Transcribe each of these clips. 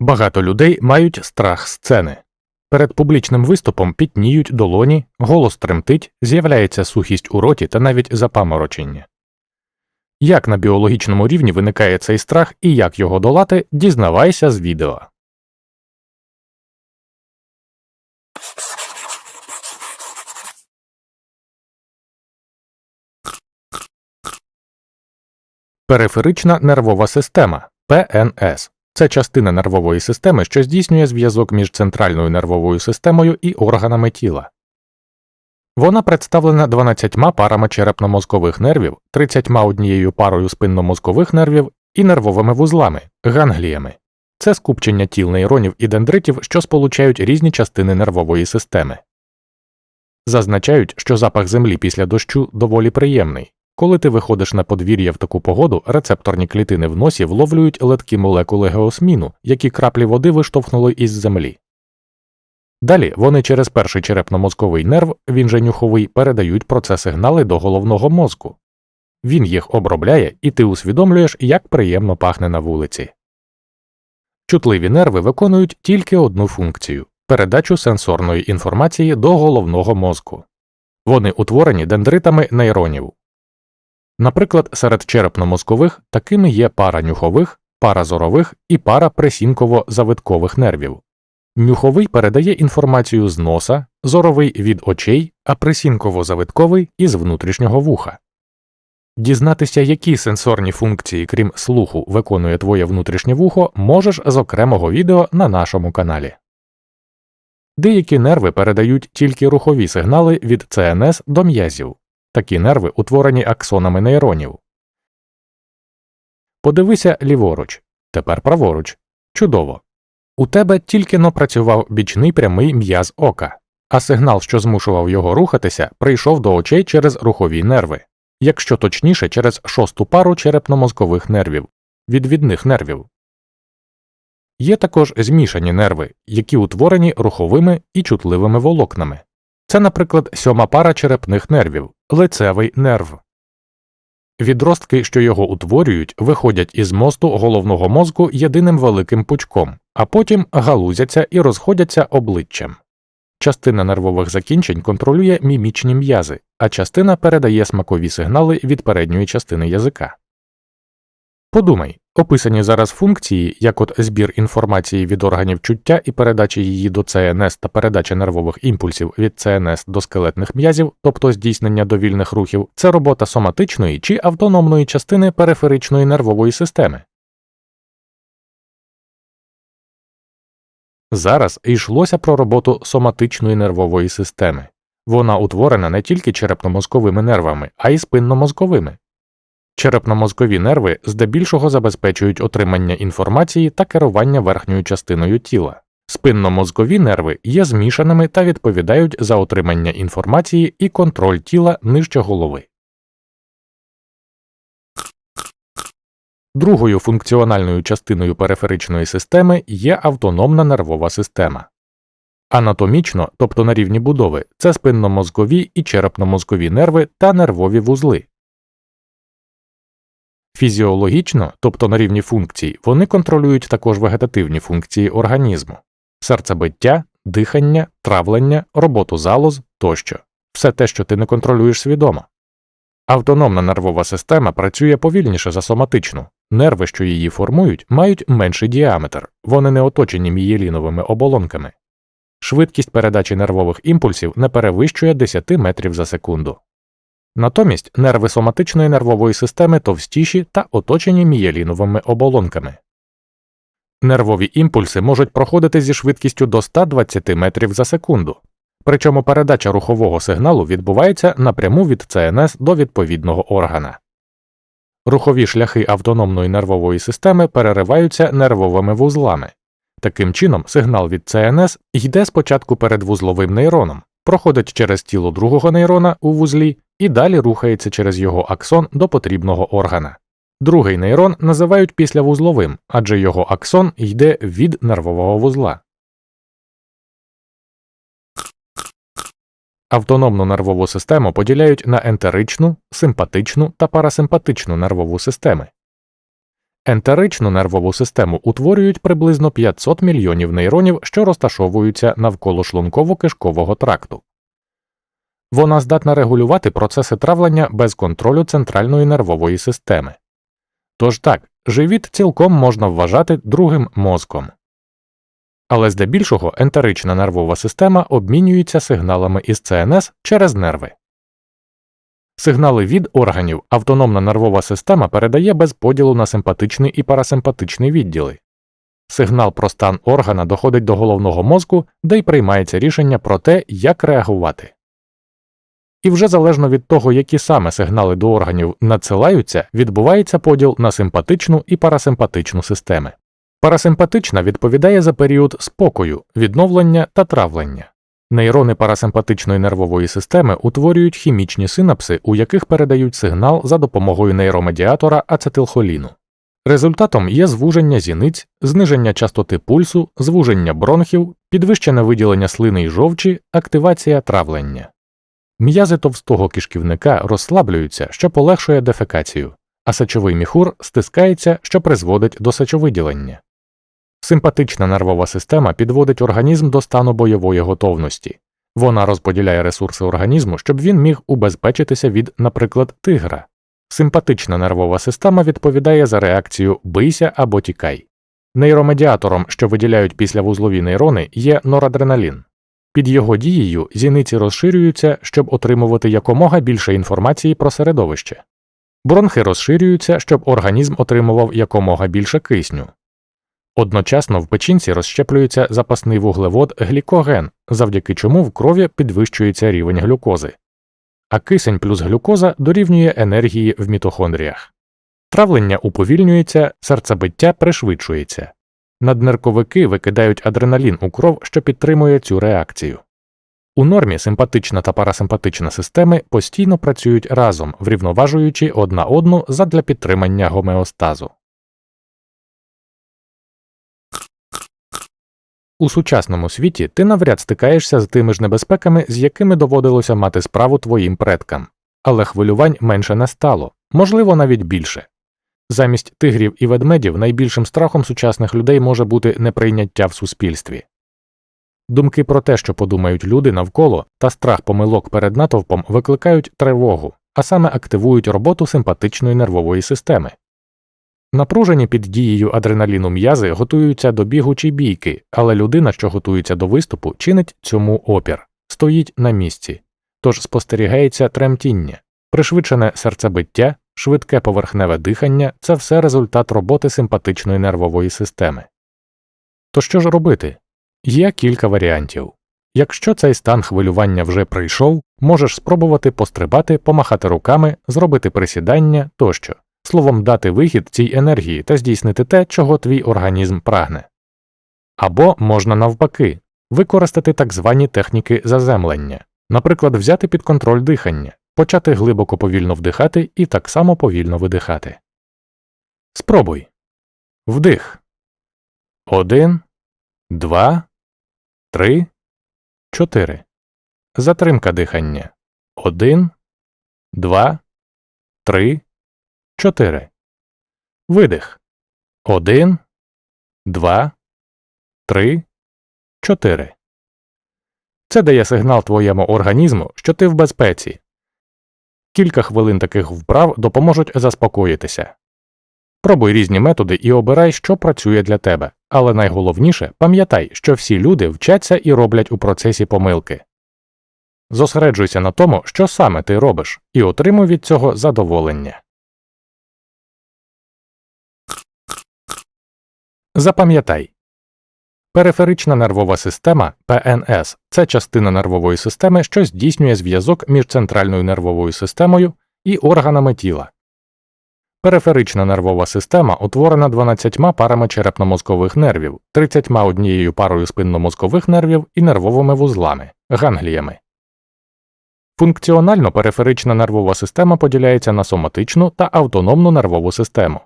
Багато людей мають страх сцени. Перед публічним виступом пітніють долоні, голос тремтить, з'являється сухість у роті та навіть запаморочення. Як на біологічному рівні виникає цей страх і як його долати, дізнавайся з відео. Периферична нервова система ПНС це частина нервової системи, що здійснює зв'язок між центральною нервовою системою і органами тіла. Вона представлена 12 парами черепно-мозкових нервів, 31 парою спинномозкових нервів і нервовими вузлами гангліями. Це скупчення тіл нейронів і дендритів, що сполучають різні частини нервової системи. Зазначають, що запах землі після дощу доволі приємний. Коли ти виходиш на подвір'я в таку погоду, рецепторні клітини в носі вловлюють леткі молекули геосміну, які краплі води виштовхнули із землі. Далі вони через перший черепно-мозковий нерв, він же нюховий, передають про це сигнали до головного мозку. Він їх обробляє, і ти усвідомлюєш, як приємно пахне на вулиці. Чутливі нерви виконують тільки одну функцію передачу сенсорної інформації до головного мозку. Вони утворені дендритами нейронів. Наприклад, серед черепно-мозкових такими є пара нюхових, пара зорових і пара пресінково-завиткових нервів. Нюховий передає інформацію з носа, зоровий від очей, а присінково-завитковий із внутрішнього вуха. Дізнатися, які сенсорні функції, крім слуху, виконує твоє внутрішнє вухо, можеш з окремого відео на нашому каналі. Деякі нерви передають тільки рухові сигнали від ЦНС до м'язів. Такі нерви утворені аксонами нейронів. Подивися ліворуч. Тепер праворуч. Чудово. У тебе тільки но працював бічний прямий м'яз ока, а сигнал, що змушував його рухатися, прийшов до очей через рухові нерви, якщо точніше, через шосту пару черепно-мозкових нервів, відвідних нервів. Є також змішані нерви, які утворені руховими і чутливими волокнами. Це, наприклад, сьома пара черепних нервів, лицевий нерв. Відростки, що його утворюють, виходять із мосту головного мозку єдиним великим пучком, а потім галузяться і розходяться обличчям. Частина нервових закінчень контролює мімічні м'язи, а частина передає смакові сигнали від передньої частини язика. Подумай, описані зараз функції, як от збір інформації від органів чуття і передача її до ЦНС та передача нервових імпульсів від ЦНС до скелетних м'язів, тобто здійснення довільних рухів, це робота соматичної чи автономної частини периферичної нервової системи. Зараз йшлося про роботу соматичної нервової системи. Вона утворена не тільки черепно-мозковими нервами, а й спинномозковими. Черепно-мозкові нерви здебільшого забезпечують отримання інформації та керування верхньою частиною тіла. Спинномозкові нерви є змішаними та відповідають за отримання інформації і контроль тіла нижче голови. Другою функціональною частиною периферичної системи є автономна нервова система. Анатомічно, тобто на рівні будови, це спинномозкові і черепно-мозкові нерви та нервові вузли. Фізіологічно, тобто на рівні функцій, вони контролюють також вегетативні функції організму серцебиття, дихання, травлення, роботу залоз тощо все те, що ти не контролюєш свідомо. Автономна нервова система працює повільніше за соматичну, нерви, що її формують, мають менший діаметр, вони не оточені мієліновими оболонками. Швидкість передачі нервових імпульсів не перевищує 10 метрів за секунду. Натомість нерви соматичної нервової системи товстіші та оточені мієліновими оболонками. Нервові імпульси можуть проходити зі швидкістю до 120 метрів за секунду, причому передача рухового сигналу відбувається напряму від ЦНС до відповідного органа. Рухові шляхи автономної нервової системи перериваються нервовими вузлами. Таким чином, сигнал від ЦНС йде спочатку перед вузловим нейроном, проходить через тіло другого нейрона у вузлі і далі рухається через його аксон до потрібного органа. Другий нейрон називають післявузловим, адже його аксон йде від нервового вузла. Автономну нервову систему поділяють на ентеричну, симпатичну та парасимпатичну нервову системи. Ентеричну нервову систему утворюють приблизно 500 мільйонів нейронів, що розташовуються навколо шлунково-кишкового тракту. Вона здатна регулювати процеси травлення без контролю центральної нервової системи. Тож так, живіт цілком можна вважати другим мозком. Але здебільшого ентерична нервова система обмінюється сигналами із ЦНС через нерви. Сигнали від органів автономна нервова система передає без поділу на симпатичний і парасимпатичний відділи. Сигнал про стан органа доходить до головного мозку, де й приймається рішення про те, як реагувати. І вже залежно від того, які саме сигнали до органів надсилаються, відбувається поділ на симпатичну і парасимпатичну системи. Парасимпатична відповідає за період спокою, відновлення та травлення. Нейрони парасимпатичної нервової системи утворюють хімічні синапси, у яких передають сигнал за допомогою нейромедіатора ацетилхоліну. Результатом є звуження зіниць, зниження частоти пульсу, звуження бронхів, підвищене виділення слини й жовчі, активація травлення. М'язи товстого кишківника розслаблюються, що полегшує дефекацію, а сечовий міхур стискається, що призводить до сечовиділення. Симпатична нервова система підводить організм до стану бойової готовності. Вона розподіляє ресурси організму, щоб він міг убезпечитися від, наприклад, тигра. Симпатична нервова система відповідає за реакцію бийся або тікай. Нейромедіатором, що виділяють післявузлові нейрони, є норадреналін. Під його дією зіниці розширюються, щоб отримувати якомога більше інформації про середовище. Бронхи розширюються, щоб організм отримував якомога більше кисню. Одночасно в печінці розщеплюється запасний вуглевод глікоген, завдяки чому в крові підвищується рівень глюкози. А кисень плюс глюкоза дорівнює енергії в мітохондріях. Травлення уповільнюється, серцебиття пришвидшується. Наднирковики викидають адреналін у кров, що підтримує цю реакцію. У нормі симпатична та парасимпатична системи постійно працюють разом, врівноважуючи одна одну задля підтримання гомеостазу. У сучасному світі ти навряд стикаєшся з тими ж небезпеками, з якими доводилося мати справу твоїм предкам, але хвилювань менше не стало, можливо, навіть більше. Замість тигрів і ведмедів найбільшим страхом сучасних людей може бути неприйняття в суспільстві. Думки про те, що подумають люди навколо, та страх помилок перед натовпом викликають тривогу, а саме активують роботу симпатичної нервової системи. Напружені під дією адреналіну м'язи готуються до бігу чи бійки, але людина, що готується до виступу, чинить цьому опір, стоїть на місці, тож спостерігається тремтіння, пришвидшене серцебиття, швидке поверхневе дихання це все результат роботи симпатичної нервової системи. То що ж робити? Є кілька варіантів. Якщо цей стан хвилювання вже прийшов, можеш спробувати пострибати, помахати руками, зробити присідання тощо, словом, дати вихід цій енергії та здійснити те, чого твій організм прагне. Або можна навпаки використати так звані техніки заземлення, наприклад, взяти під контроль дихання, почати глибоко повільно вдихати і так само повільно видихати. Спробуй. Вдих. Один, два, три, чотири. Затримка дихання. Один, два, три, чотири. Видих. Один, два, три, чотири. Це дає сигнал твоєму організму, що ти в безпеці. Кілька хвилин таких вправ допоможуть заспокоїтися. Пробуй різні методи і обирай, що працює для тебе, але найголовніше пам'ятай, що всі люди вчаться і роблять у процесі помилки. Зосереджуйся на тому, що саме ти робиш, і отримуй від цього задоволення. Запам'ятай Периферична нервова система ПНС це частина нервової системи, що здійснює зв'язок між центральною нервовою системою і органами тіла. Периферична нервова система утворена 12 парами черепно-мозкових нервів, 31 парою спинномозкових нервів і нервовими вузлами гангліями. Функціонально периферична нервова система поділяється на соматичну та автономну нервову систему.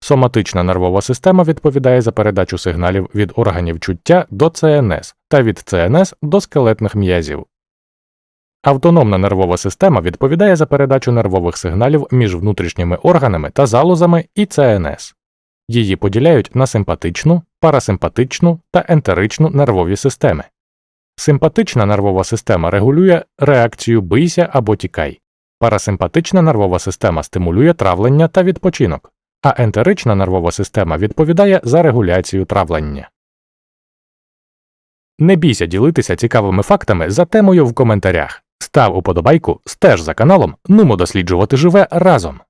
Соматична нервова система відповідає за передачу сигналів від органів чуття до ЦНС та від ЦНС до скелетних м'язів. Автономна нервова система відповідає за передачу нервових сигналів між внутрішніми органами та залозами і ЦНС. Її поділяють на симпатичну, парасимпатичну та ентеричну нервові системи. Симпатична нервова система регулює реакцію бийся або тікай. Парасимпатична нервова система стимулює травлення та відпочинок, а ентерична нервова система відповідає за регуляцію травлення. Не бійся ділитися цікавими фактами за темою в коментарях. Став уподобайку, стеж за каналом, нумо досліджувати живе разом.